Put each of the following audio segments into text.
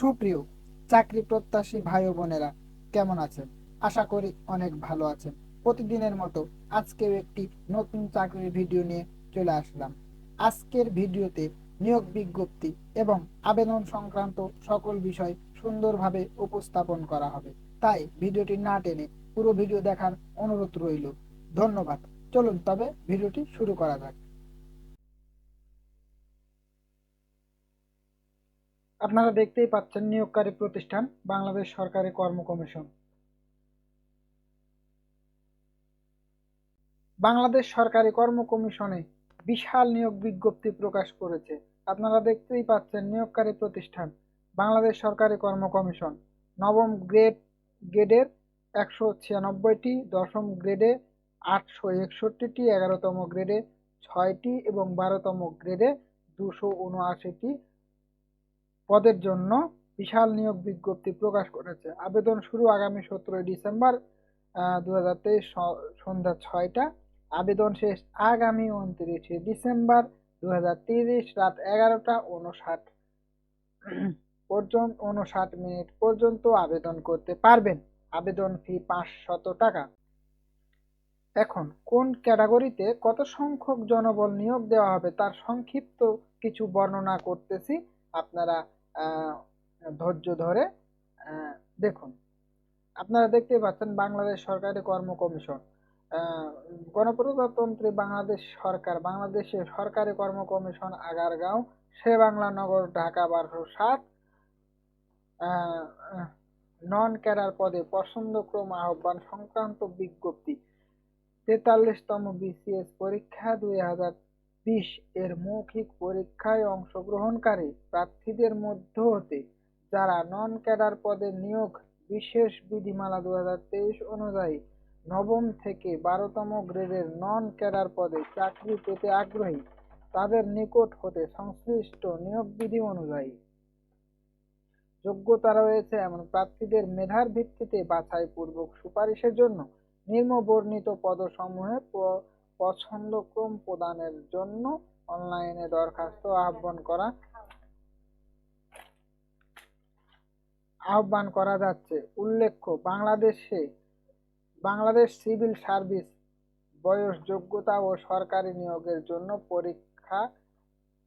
সুপ্রিয় চাকরি প্রত্যাশী ভাই বোনেরা, কেমন আছেন? আশা করি অনেক ভালো আছেন। প্রতিদিনের মতো আজকেও একটি নতুন চাকরির ভিডিও নিয়ে চলে আসলাম। আজকের ভিডিওতে নিয়োগ বিজ্ঞপ্তি এবং আবেদন সংক্রান্ত সকল বিষয় সুন্দরভাবে উপস্থাপন করা হবে। তাই ভিডিওটি না টেনে পুরো ভিডিও দেখার অনুরোধ রইল। ধন্যবাদ। চলুন তবে ভিডিওটি শুরু করা যাক। আপনারা দেখতেই পাচ্ছেন নিয়োগকারী প্রতিষ্ঠান, বাংলাদেশ সরকারি কর্ম কমিশন। বাংলাদেশ সরকারি কর্ম কমিশনে বিশাল নিয়োগ বিজ্ঞপ্তি প্রকাশ করেছে। আপনারা দেখতেই পাচ্ছেন নিয়োগকারী প্রতিষ্ঠান, বাংলাদেশ সরকারি কর্ম কমিশন। নবম গ্রেড, গ্রেডের একশো ছিয়ানব্বইটি, দশম গ্রেডে আটশো একষট্টিটি, এগারোতম গ্রেডে ছয়টি এবং বারোতম গ্রেডে দুশো উনআশিটি পদের জন্য বিশাল নিয়োগ বিজ্ঞপ্তি প্রকাশ করেছে। আবেদন শুরু আগামী সতেরোই ডিসেম্বর দু হাজার তেইশ সন্ধ্যা ছয়টা। আবেদন শেষ আগামী উনত্রিশে ডিসেম্বর দু রাত এগারোটা উনষাট পর্যন্ত উনষাট মিনিট পর্যন্ত আবেদন করতে পারবেন। আবেদন ফি পাঁচশত টাকা। এখন, কোন ক্যাটাগরিতে কত সংখ্যক জনবল নিয়োগ দেওয়া হবে তার সংক্ষিপ্ত কিছু বর্ণনা করতেছি। আপনারা ধৈর্য ধরে দেখুন। আপনারা দেখতে পাচ্ছেন বাংলাদেশ সরকারি কর্ম কমিশন। গণপ্রজাতন্ত্রী বাংলাদেশ সরকার, বাংলাদেশের সরকারি কর্ম কমিশন আগারগাঁও, সে বাংলা নগর, ঢাকা বারোশো সাত নন ক্যাডার পদে পছন্দক্রম আহ্বান সংক্রান্ত বিজ্ঞপ্তি। তেতাল্লিশতম বিসিএস পরীক্ষা দুই হাজার বিশ এর মৌখিক পরীক্ষায় অংশগ্রহণকারী প্রার্থীদের মধ্য হতে, যারা নন ক্যাডার পদে নিয়োগ, বিশেষ বিধিমালা দু হাজার তেইশ অনুযায়ী নবম থেকে বারোতম গ্রেডের নন ক্যাডার পদে চাকরি পেতে আগ্রহী, তাদের নিকট হতে সংশ্লিষ্ট নিয়োগ বিধি অনুযায়ী। যোগ্যতা রয়েছে এমন প্রার্থীদের মেধার ভিত্তিতে বাছাই পূর্বক সুপারিশের জন্য নিম্ন বর্ণিত পদসমূহে পছন্দক্রম প্রদানের জন্য অনলাইনে দরখাস্ত আহ্বান করা আহ্বান করা যাচ্ছে। উল্লেখ্য, বাংলাদেশে বাংলাদেশ সিভিল সার্ভিস বয়স, যোগ্যতা ও সরকারি নিয়োগের জন্য পরীক্ষা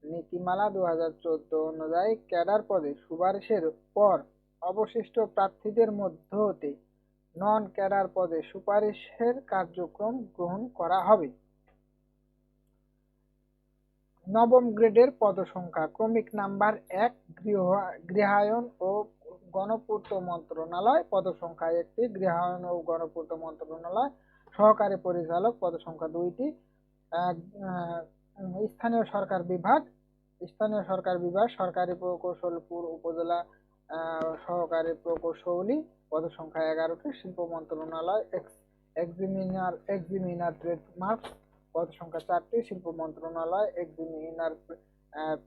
নীতিমালা দু হাজার চোদ্দ অনুযায়ী ক্যাডার পদে সুপারিশের পর অবশিষ্ট প্রার্থীদের মধ্য হতে নন ক্যাডার পদে সুপারিশের কার্যক্রম গ্রহণ করা হবে। নবম গ্রেডের পদসংখ্যা, ক্রমিক নাম্বার এক, গৃহ, গৃহায়ন ও গণপূর্ত মন্ত্রণালয় পদসংখ্যা একটি, গৃহায়ন ও গণপূর্ত মন্ত্রণালয় সহকারী পরিচালক পদসংখ্যা দুইটি। স্থানীয় সরকার বিভাগ, স্থানীয় সরকার বিভাগ সরকারি প্রকৌশলপুর উপজেলা সহকারী প্রকৌশলী পদসংখ্যা এগারোটি, শিল্প মন্ত্রণালয় এক্সিমিনার এক্সিমিনার ট্রেডমার্কস পদসংখ্যা চারটি, শিল্প মন্ত্রণালয় এক্সিমিনার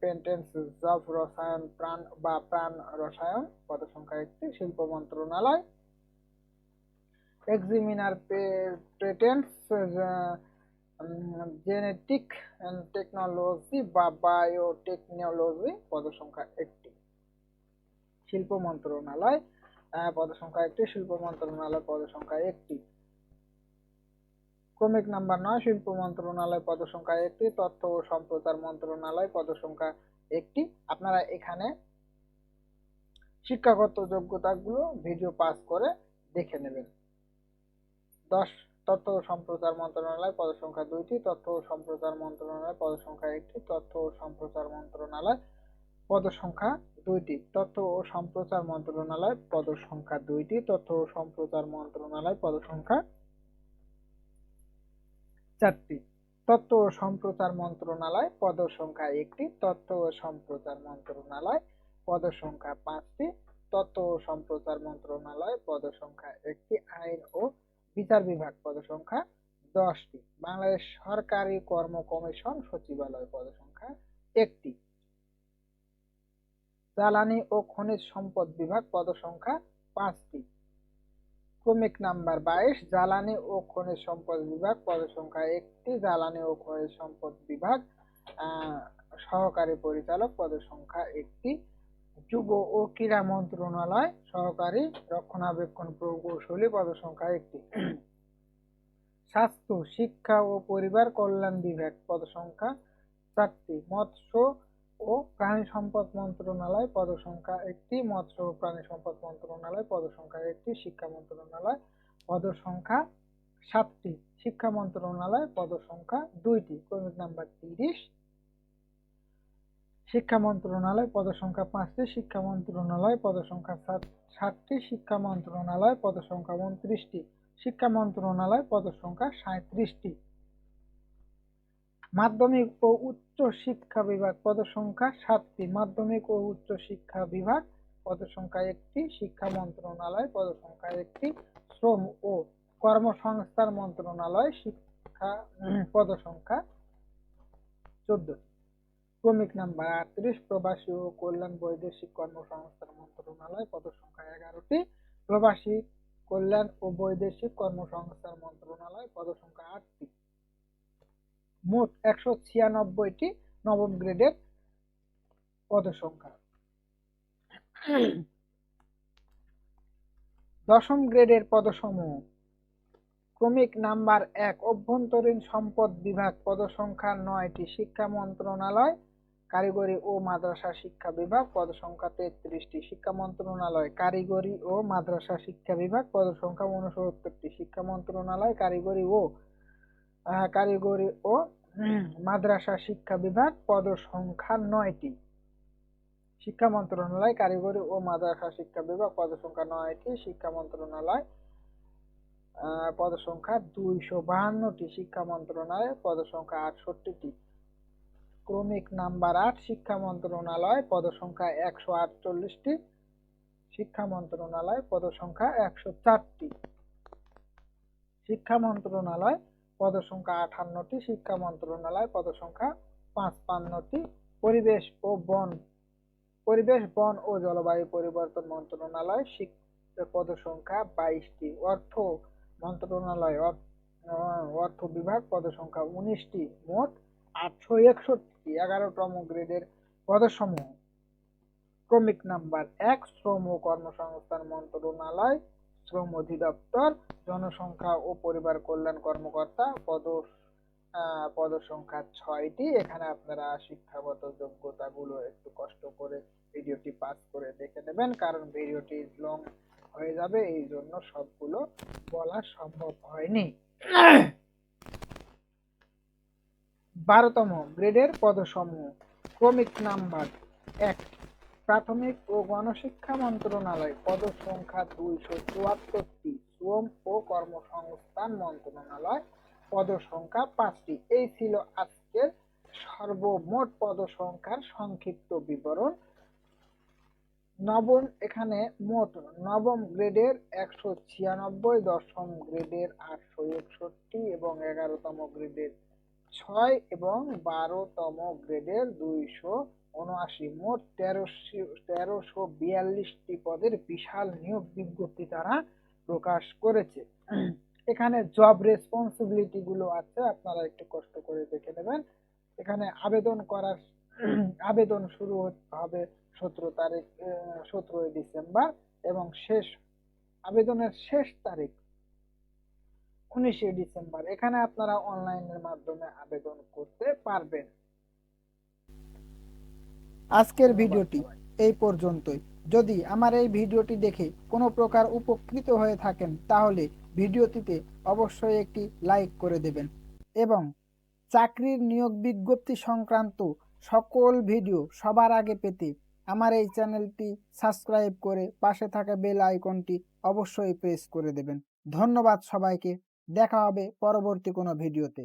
পেন্টেন্স, জব, রসায়ন, প্রাণ বা প্রাণ রসায়ন, পদ পদসংখ্যা একটি, শিল্প মন্ত্রণালয়। এক্সিমিনার পেটেন্টস জেনেটিক টেকনোলজি বা বায়োটেকনোলজি পদসংখ্যা একটি। শিল্প মন্ত্রণালয় পদসংখ্যা একটি, শিল্প মন্ত্রণালয় পদসংখ্যা একটি। ক্রমিক নাম্বার নয়, শিল্প মন্ত্রণালয় পদসংখ্যা একটি, তথ্য ও সম্প্রচার মন্ত্রণালয় পদসংখ্যা একটি। আপনারা এখানে শিক্ষাগত যোগ্যতাগুলো ভিডিও পাস করে দেখে নেবেন। দশ, তথ্য ও সম্প্রচার মন্ত্রণালয় পদসংখ্যা দুইটি, তথ্য ও সম্প্রচার মন্ত্রণালয় পদসংখ্যা একটি, তথ্য ও সম্প্রচার মন্ত্রণালয় পদসংখ্যা দুইটি। তথ্য ও সম্প্রচার মন্ত্রণালয় পদসংখ্যা দুইটি, তথ্য ও সম্প্রচার মন্ত্রণালয় পদসংখ্যা চারটি। তথ্য ও সম্প্রচার মন্ত্রণালয়, পদ সংখ্যা একটি। তথ্য ও সম্প্রচার মন্ত্রণালয়, পদ সংখ্যা পাঁচটি। তথ্য ও সম্প্রচার মন্ত্রণালয়, পদ সংখ্যা একটি। আইন ও বিচার বিভাগ, পদ সংখ্যা দশটি। বাংলাদেশ সরকারি কর্ম কমিশন সচিবালয়, পদ সংখ্যা একটি। জ্বালানি ও খনিজ সম্পদ বিভাগ, পদ সংখ্যা পাঁচটি। ক্রমিক নাম্বার বাইশ, জ্বালানি ও খনিজ সম্পদ বিভাগ পদ সংখ্যা একটি, জ্বালানি ও খনিজ সম্পদ বিভাগ সহকারী পরিচালক পদের সংখ্যা একটি, যুব ও ক্রীড়া মন্ত্রণালয় সহকারী রক্ষণাবেক্ষণ প্রকৌশলী পদসংখ্যা একটি। স্বাস্থ্য, শিক্ষা ও পরিবার কল্যাণ বিভাগ পদসংখ্যা চারটি, মৎস্য ও প্রাণী সম্পদ মন্ত্রণালয় পদসংখ্যা একটি, মৎস্য ও প্রাণী সম্পদ মন্ত্রণালয় পদসংখ্যা একটি, শিক্ষা মন্ত্রণালয় পদসংখ্যা সাতটি, শিক্ষা মন্ত্রণালয় পদসংখ্যা দুইটি, ক্রমিক নাম্বার তিরিশ। শিক্ষা মন্ত্রণালয় পদসংখ্যা পাঁচটি, শিক্ষা মন্ত্রণালয় পদসংখ্যা ষাটটি শিক্ষা মন্ত্রণালয় পদসংখ্যা উনত্রিশটি, শিক্ষা মন্ত্রণালয় পদসংখ্যা সাঁত্রিশটি মাধ্যমিক ও উচ্চ শিক্ষা বিভাগ পদসংখ্যা সাতটি। মাধ্যমিক ও উচ্চ শিক্ষা বিভাগ পদসংখ্যা একটি, শিক্ষা মন্ত্রণালয় পদসংখ্যা একটি, শ্রম ও কর্মসংস্থান মন্ত্রণালয় শিক্ষা পদসংখ্যা চোদ্দটি ক্রমিক নাম্বার আটত্রিশ, প্রবাসী ও কল্যাণ বৈদেশিক কর্মসংস্থান মন্ত্রণালয় পদসংখ্যা এগারোটি। প্রবাসী কল্যাণ ও বৈদেশিক কর্মসংস্থান মন্ত্রণালয় পদসংখ্যা আটটি। মোট একশো ছিয়ানব্বইটি নবম গ্রেডের পদসংখ্যা। দশম গ্রেডের পদসমূহ। ক্রমিক নাম্বার এক, অভ্যন্তরীণ সম্পদ বিভাগ পদসংখ্যা নয়টি, শিক্ষা মন্ত্রণালয়, কারিগরি ও মাদ্রাসা শিক্ষা বিভাগ পদসংখ্যা তেত্রিশটি, শিক্ষা মন্ত্রণালয়, কারিগরি ও মাদ্রাসা শিক্ষা বিভাগ পদসংখ্যা উনসত্তরটি, শিক্ষা মন্ত্রণালয়, কারিগরি ও কারিগরি ও মাদ্রাসা শিক্ষা বিভাগ পদসংখ্যা নয়টি। শিক্ষা মন্ত্রণালয়, কারিগরি ও মাদ্রাসা শিক্ষা বিভাগ পদসংখ্যা নয়টি, শিক্ষা মন্ত্রণালয় পদসংখ্যা দুইশো বাহান্নটি, শিক্ষা মন্ত্রণালয় পদসংখ্যা আটষট্টিটি। ক্রমিক নাম্বার আট, শিক্ষা মন্ত্রণালয় পদসংখ্যা একশো আটচল্লিশটি, শিক্ষা মন্ত্রণালয় পদসংখ্যা একশো চারটি। শিক্ষা মন্ত্রণালয় পদসংখ্যা আটান্নটি শিক্ষা মন্ত্রণালয় পদসংখ্যা পাঁচপান্নটি, পরিবেশ ও বন, পরিবেশ, বন ও জলবায়ু পরিবর্তন মন্ত্রণালয় পদসংখ্যা বাইশটি, অর্থ মন্ত্রণালয় অর্থ বিভাগ পদসংখ্যা উনিশটি, মোট আটশো একষট্টি, এগারোতম গ্রেডের পদসমূহ। ক্রমিক নাম্বার এক, শ্রম ও কর্মসংস্থান মন্ত্রণালয় শ্রম অধিদপ্তর জনসংখ্যা ও পরিবার কল্যাণ কর্মকর্তা পদ আহ, পদসংখ্যা ছয়টি। এখানে আপনারা শিক্ষাগত যোগ্যতাগুলো একটু কষ্ট করে ভিডিওটি পাস করে দেখে নেবেন কারণ ভিডিওটি লং হয়ে যাবে এই জন্য সবগুলো বলা সম্ভব হয়নি। বারোতম গ্রেডের পদসমূহ ক্রমিক নাম্বার এক। প্রাথমিক ও গণশিক্ষা মন্ত্রণালয় পদ সংখ্যা দুইশো চুয়াত্তরটি, শ্রম ও কর্মসংস্থান মন্ত্রণালয় পদ সংখ্যা পাঁচটি। এই ছিল আজকের সর্বমোট পদ সংখ্যার সংক্ষিপ্ত বিবরণ। নবম, এখানে মোট নবম গ্রেডের একশো ছিয়ানব্বই, দশম গ্রেডের আটশো একষট্টি এবং এগারোতম গ্রেডের ছয় এবং বারোতম গ্রেডের দুইশো উনআশি মোট তেরোশো তেরোশো বিয়াল্লিশটি পদের বিশাল নিয়োগ বিজ্ঞপ্তি তারা প্রকাশ করেছে। এখানে জব রেসপন্সিবিলিটি গুলো আছে, আপনারা একটু কষ্ট করে দেখে নেবেন। এখানে আবেদন করার, আবেদন শুরু হবে সতেরো তারিখ সতেরোই ডিসেম্বর এবং শেষ, আবেদনের শেষ তারিখ উনিশে ডিসেম্বর। এখানে আপনারা অনলাইনের মাধ্যমে আবেদন করতে পারবেন। আজকের ভিডিওটি এই পর্যন্তই। যদি আমার এই ভিডিওটি দেখে কোনো প্রকার উপকৃত হয়ে থাকেন, তাহলে ভিডিওটিতে অবশ্যই একটি লাইক করে দেবেন এবং চাকরির নিয়োগ বিজ্ঞপ্তি সংক্রান্ত সকল ভিডিও সবার আগে পেতে আমার এই চ্যানেলটি সাবস্ক্রাইব করে পাশে থাকা বেল আইকনটি অবশ্যই প্রেস করে দেবেন। ধন্যবাদ সবাইকে। দেখা হবে পরবর্তী কোনো ভিডিওতে।